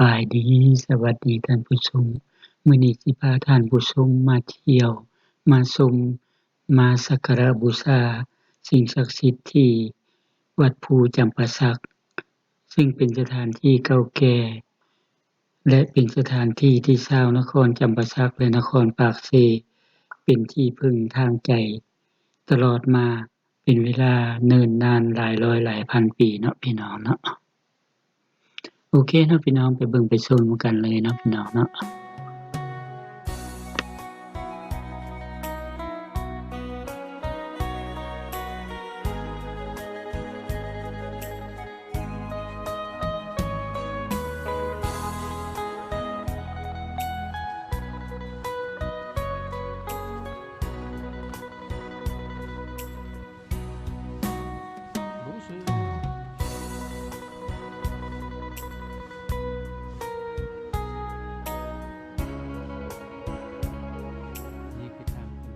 บายดี สวัสดีท่านผู้ชม มื้อนี้สิพาท่านผู้ชมมาเที่ยว มาชม มาสักการะบูชา สิ่งศักดิ์สิทธิ์ที่วัดภูจำปาสัก ซึ่งเป็นสถานที่เก่าแก่ และเป็นสถานที่ที่ชาวนครจำปาสักและนครปากเซ เป็นที่พึ่งทางใจ ตลอดมาเป็นเวลาเนิ่นนานหลายร้อยหลายพันปีเนาะพี่น้องเนาะ โอเคเนาะพี่น้องไปเบิ่งไปชมกันเลยเนาะพี่น้องเนาะ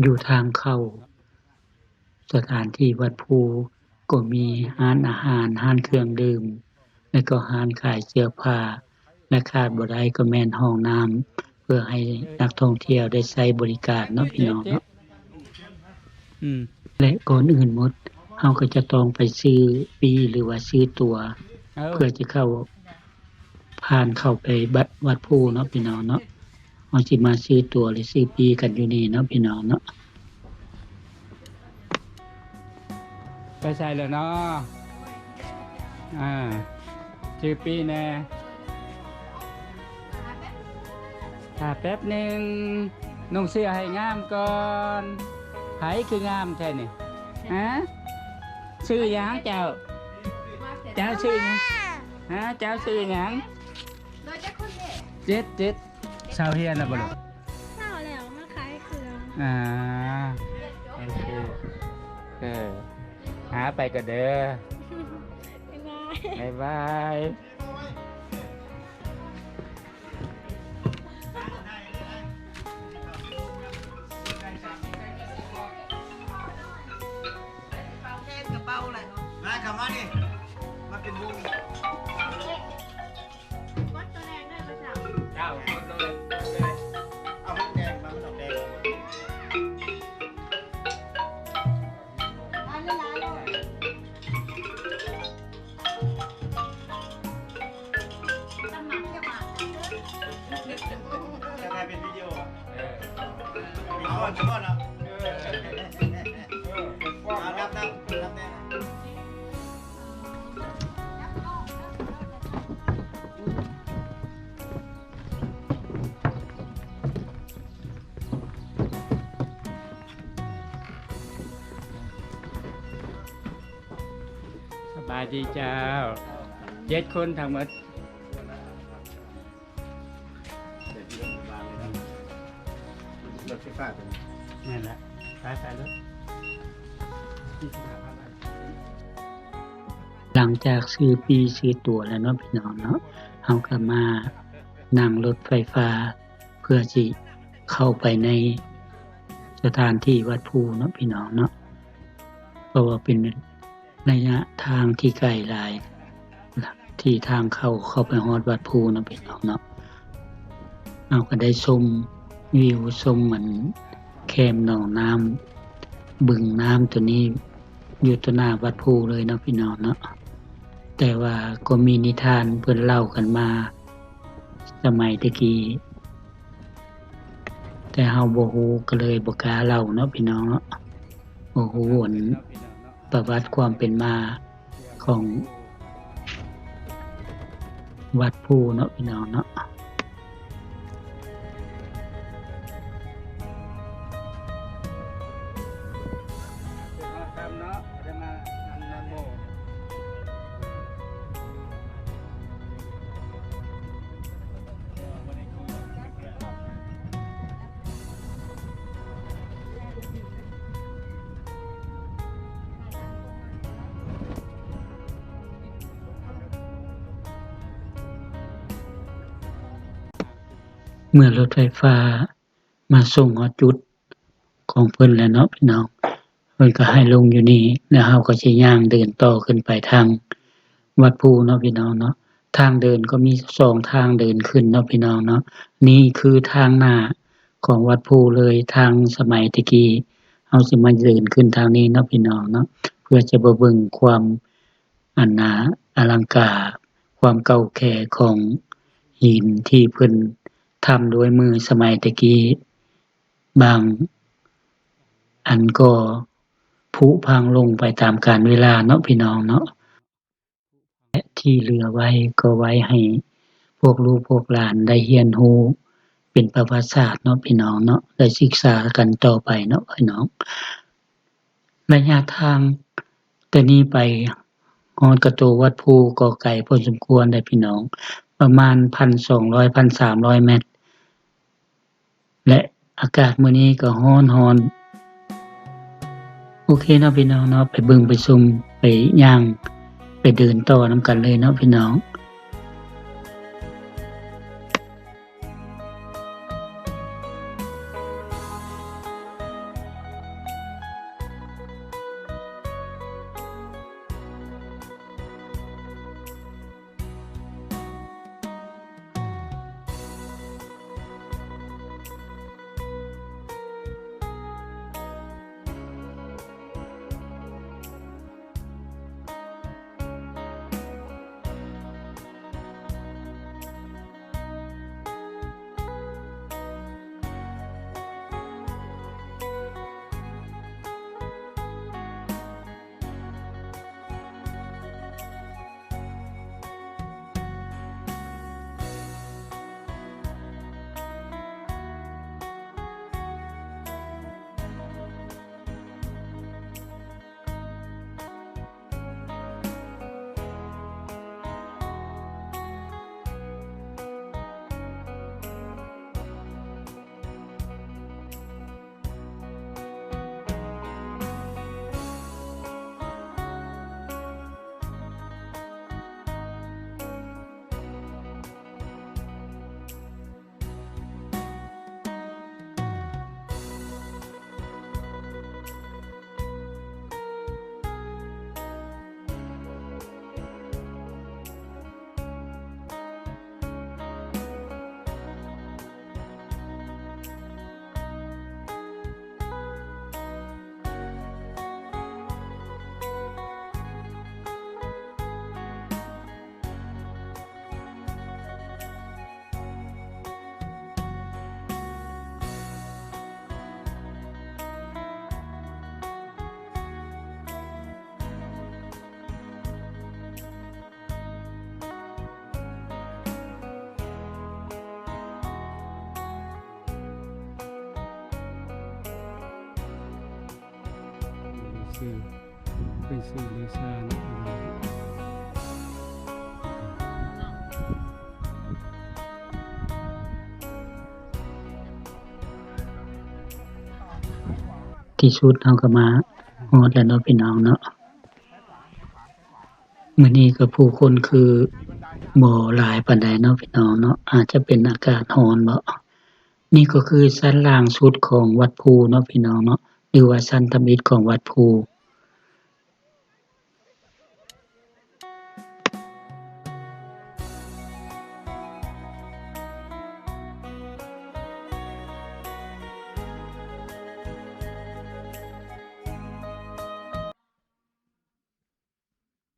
อยู่ทางเข้า สถานที่วัดภูก็มีร้านอาหารร้านเครื่องดื่ม และก็ร้านขายเสื้อผ้าและขาดบ่ได้ก็แม่นห้องน้ำเพื่อให้นักท่องเที่ยวได้ใช้บริการเนาะพี่น้องเนาะอืมและก่อนอื่นหมดเราก็จะต้องไปซื้อฟรีหรือว่าซื้อตั๋วเอาเพื่อจะเข้าผ่านเข้าไปบัดวัดภูเนาะพี่น้องเนาะ เราสิมาซื้อตั๋วหรือซื้อฟรีกันอยู่นี่เนาะพี่น้องเนาะไปใส่แล้วเนาะอ่าชื่อปีแน่ถ้าแป๊บหนึ่งนุ่งเสื้อให้งามก่อนไผคืองามแท้นี่ฮะชื่อหยังเจ้า เจ้าชื่อหยังฮะเจ้าชื่อหยังโดยจะคนเด็กเจ็ด เจ็ดชาวเฮียนแล้วบ่ลูกเศร้าแล้วมาขายเครื่องอ่าโอเคเออหาไปก็เด้อบ๊ายบายบายบายมาขับมาดิมาเป็นวง เอาอะทุกคนอะเอานับนับนับแน่สบายดีเจ้าเจ็ดคนทั้งหมดรถไฟฟ้าเป็น นั่แหละไปไปแล้วหลังจากซื้อฟรีซื้อตั๋วแล้วเนาะพี่น้องเนาะเราก็มานั่งรถไฟฟ้า เพื่อสิเข้าไปในสถานที่วัดภูเนาะพี่น้องเนาะเพราะว่าเป็นระยะทางที่ไกลหลายที่ทางเข้าเข้าไปฮอดวัดภูเนาะพี่น้องเนาะเราก็ได้ชมวิวชมเหมือน แคมหนองน้ำบึงน้ำตัวนี้อยู่ต่อหน้าวัดภูเลยเนาะพี่น้องเนาะแต่ว่าก็มีนิทานเพิ่อนเล่ากันมา สมัยตะกี้แต่เฮาบ่ฮู้ก็เลยบ่กล้าเล่าเนาะพี่น้องเนาะบ่ฮู้อันประวัติความเป็นมาของวัดภูเนาะพี่น้องเนาะ เมื่อรถไฟฟ้ามาส่งฮอดจุดของเพิ่นแล้วเนาะพี่น้อง เพิ่นก็ให้ลงอยู่นี่แล้วเฮาก็สิย่างเดินต่อขึ้นไปทางวัดภูเนาะพี่น้องเนาะ ทางเดินก็มีสองทางเดินขึ้นเนาะพี่น้องเนาะ นี่คือทางหน้าของวัดภูเลยทางสมัยตะกี้เฮาสิมาเดินขึ้นทางนี้เนาะพี่น้องเนาะ เพื่อจะบ่เบิ่งความอันนาอลังการความเก่าแก่ของหินที่เพิ่น ทำด้วยมือสมัยตะกี้ บาง อันก็ผุพังลงไปตามกาลเวลาเนาะพี่น้องเนาะและที่เหลือไว้ก็ไว้ให้พวกลูกพวกหลานได้เรียนรู้เป็นประวัติศาสตร์เนาะพี่น้องเนาะได้ศึกษากันต่อไปเนาะพี่น้อง ระยะทางแต่นี้ไปฮอดกระโตวัดภูก็ไกลพอสมควรได้พี่น้อง ประมาณ1,200 1,300เมตร และอากาศมื้อนี้ก็ร้อนร้อน โอเคเนาะพี่น้องเนาะ ไปเบิ่งไปชมไปย่าง ไปเดินต่อนํกันเลยเนาะพี่น้อง ชื่อเป็นชื่อลิซ่านะพี่น้องที่สุดเฮาก็มาฮอดแล้วเนาะพี่น้องเนาะมื้อนี้ก็ผู้คนคือบ่หลายปานใดเนาะพี่น้องเนาะอาจจะเป็นอากาศร้อนบ่นี่ก็คือชั้นล่างสุดของวัดภูเนาะพี่น้องเนาะ รือว่าชั้นทมิตรของวัดภู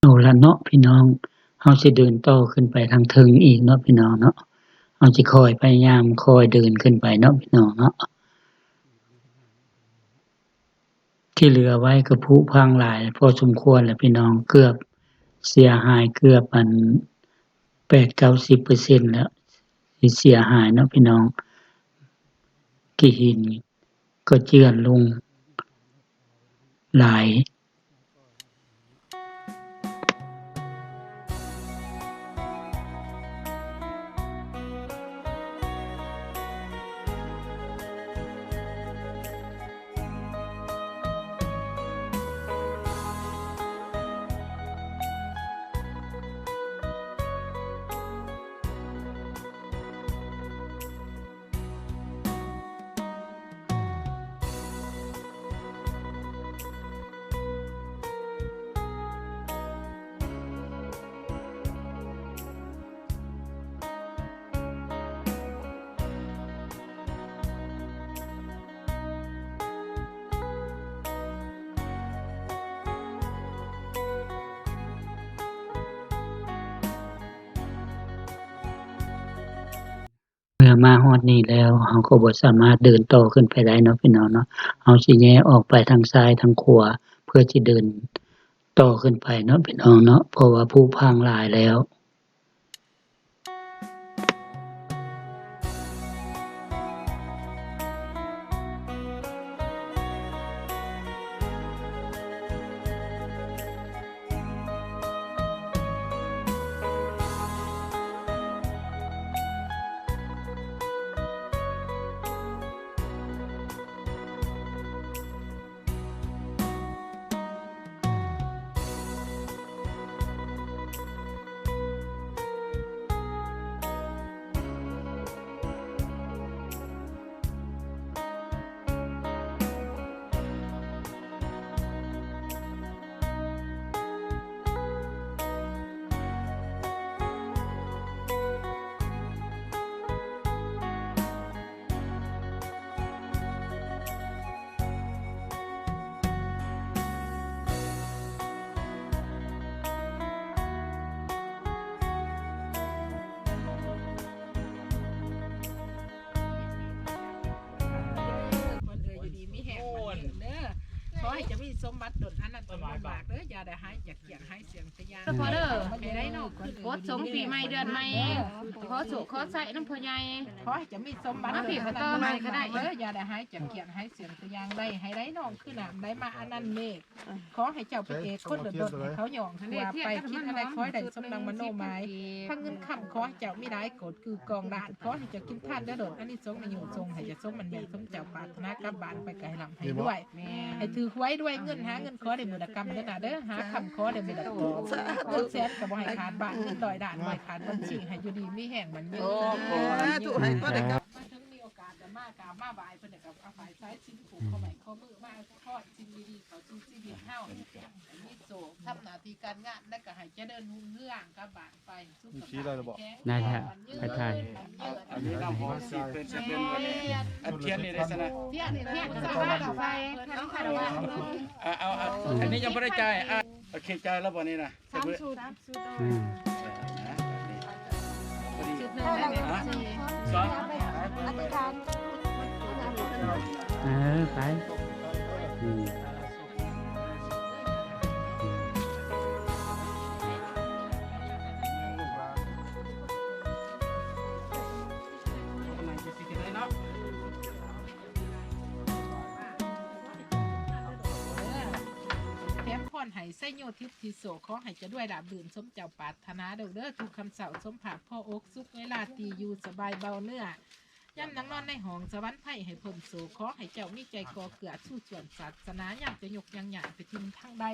เอาละเนาะพี่น้องเฮาสิเดินต่อขึ้นไปทางเทิงอีกเนาะพี่น้องเนาะเฮาสิคอยพยายามคอยเดินขึ้นไปเนาะพี่น้องเนาะ ที่เหลือไว้ก็ผุพังหลาย พอสมควรแหละพี่น้องเกือบเสียหายเกือบอัน8-90%แล้วที่เสียหายเนาะพี่น้องกี่หินก็เจือนลงหลาย มาฮอดนี่แล้วเฮาก็บ่สามารถเดินต่อขึ้นไปได้เนาะพี่น้องเนาะเฮาสิแยกออกไปทางซ้ายทางขวาเพื่อที่เดินต่อขึ้นไปเนาะพี่น้องเนาะเพราะว่าผู้พังหลายแล้ว ได้หายจากเกียงหายเสียงตะยานพอเด้อให้ได้เนาะโคตรสงปีใหม่เดือนใหม่ขอสุขขอใส่น้ำพ่อใหญ่ขอให้จะมีสมบัติมาผิดก็ต่อมาก็ได้เด้ออย่าได้หายจากเกียงหายเสียงตะยานได้ให้ได้น้องขึ้นน้ำได้มาอันนั้นเมฆขอให้เจ้าเป็นเอกคนเดือดดให้เขาหยองทัว่าไปคิดอะไรขอให้ได้สมดังมโนหมายถ้าเงินคำขอให้เจ้าไม่ได้โกรธคือกองด่านขอให้เจ้ากินท่านได้โดดอันนี้สงในอยู่ทรงให้เจะสมมันมีสมเจ้าปรารถนากลับบานไปไกลลำให้ด้วยให้ถือไว้ด้วยเงินหาเงินขอได้มือดกรรมเด้อนะเด้อหาคำขอได้มือดกรรมเงินแสนกับบ่ให้ขาดบ้านเงินดอยด่านบ่ให้ขาดบัญชีให้อยู่ดีมีแห่งมันยืนถูกให้ก็ได้กับ มาถึงมีโอกาสจะมากราบมาบายเพิ่นได้กับอาฝ่ายซ้ายชิ้นผูกเข้าไปข้อมือมาทอดสิ่งดีๆเขาสู่ชีวิตเฮาให้มีโศกทำหน้าที่การงานและก็ให้เจริญรุ่งเรืองกับบานไปสุขภาพแข็งแรงได้แล้วไปถ่าย อันนี้เราพอสิเป็นจะเป็นวันนี้อันเทียนนี่ได้สนะเที่ยงนี่เพียเที่ยงงก็ก็สสบาบายยต่อไปน้องคารวะเอาเอาเอาอันนี้ยังไม่ได้จ่ายอะโอเคจ่ายแล้วบ่นี้นะสามสูตรอืมจุดหนึ่งได้ไหมสี่สอง อธิษฐาน เออไปอืมแถมพรให้ไสโยทิพย์ทิโสขอให้จะด้วยดาบดื่นสมเจ้าปรารถนาเด้อเด้อทุกคำเสาสมผักพ่ออกสุขเวลาตีอยู่สบายเบาเนื้อ ย่ำนังนอนในห้องสวรรค์ไผ่ให้พ้นโศกขอให้เจ้ามีใจก่อเกลือสู้ส่วนศาสนาอย่ำจะยกยังหยาไปทิมทั้งใด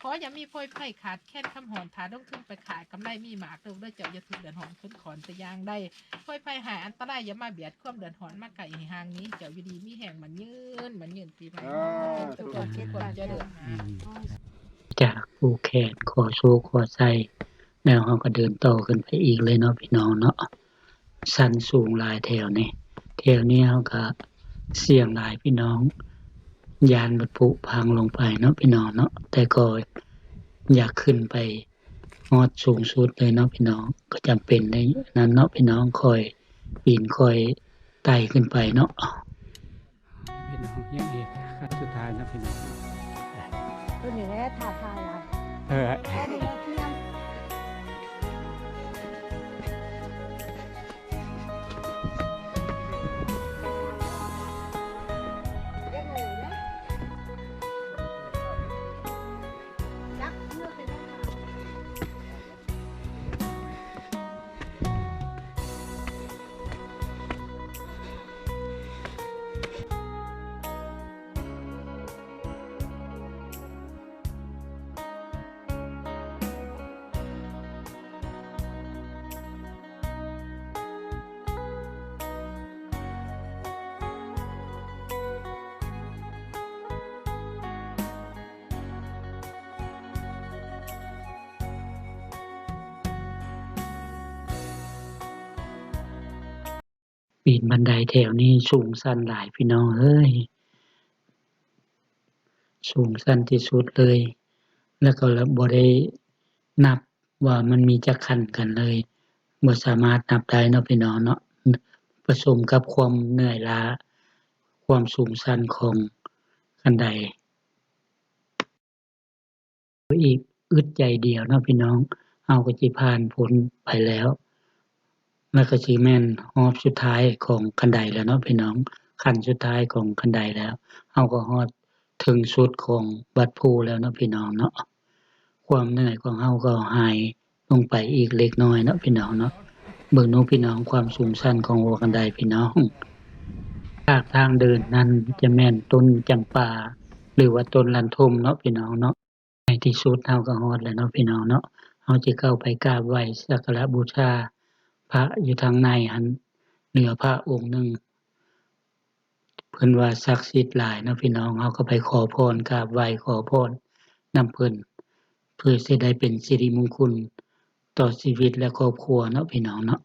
ขออย่ามีโพยไผ่ขาดแค่นคำหอนถาต้องขึ้นไปขายกำไรมีหมากเด้อเด้อเจ้าอย่าทุกเดือนหอนขึ้นขอนตะยางได้โพยไผ่หายอันตรายอย่ามาเบียดความเดือนหอนมาไก่ให้ห่างนี้ เจ้าอยู่ดีมีแห่งมันยืนมันยืนปีใหม่ทุกคนทุกคนจะเดือดจากภูแขนขอโชว์ขอใส่แล้วเราก็เดินโตขึ้นไปอีกเลยเนาะพี่น้องเนาะ สั้นสูงหลายแถวนี่แถวนี้เราก็เสี่ยงหลายพี่น้อง ยานบัดผุพังลงไปเนาะพี่น้องเนาะแต่ก็อยากขึ้นไปฮอดสูงสุดเลยเนาะพี่น้องก็จำเป็นในนั้นเนาะพี่น้องคอยปีนคอยไต่ขึ้นไปเนาะพี่น้องยังอีกขั้นสุดท้ายนะพี่น้องตัวนี้แหละถ่าทายอะเออ ปีนบันไดแถวนี้สูงสั้นหลายพี่น้องเอ้ย สูงสั้นที่สุดเลย แล้วก็บ่ได้นับว่ามันมีจักขันกันเลยบ่สามารถนับได้เนาะพี่น้องเนาะไปสมกับความเหนื่อยล้า ความสูงชันของคันไดอีกอึดใจเดียวเนาะพี่น้องเฮาก็สิผ่านพ้นไปแล้ว มันก็สิแม่นรอบสุดท้ายของคันไดแล้วเนาะพี่น้องขั้นสุดท้ายของคันไดแล้วเฮาก็ฮอดถึงสุดของวัดภูแล้วเนาะพี่น้องเนาะความเหนื่อยของเฮาก็หายลงไปอีกเล็กน้อยเนาะพี่น้องเนาะเบิ่งเนูพี่น้องความสูงชันของหัวคันไดพี่น้องภาคทางเดินนั้นจะแม่นต้นจำปาหรือว่าต้นลันทมเนาะพี่น้องเนาะในที่สุดเฮาก็ฮอดแล้วเนาะพี่น้องเนาะเฮาสิเข้าไปกราบไหว้สักการะบูชา พระอยู่ทางในหันเหนือพระองค์หนึ่งเพิ่นว่าศักดิ์สิทธิ์หลายนาะพี่น้องเฮาก็ไปขอพรกราบไหว้ขอพรนำเพิ่นเพื่อสิได้เป็นสิริมงคลต่อชีวิตและครอบครัวเนาะพี่น้องเนาะ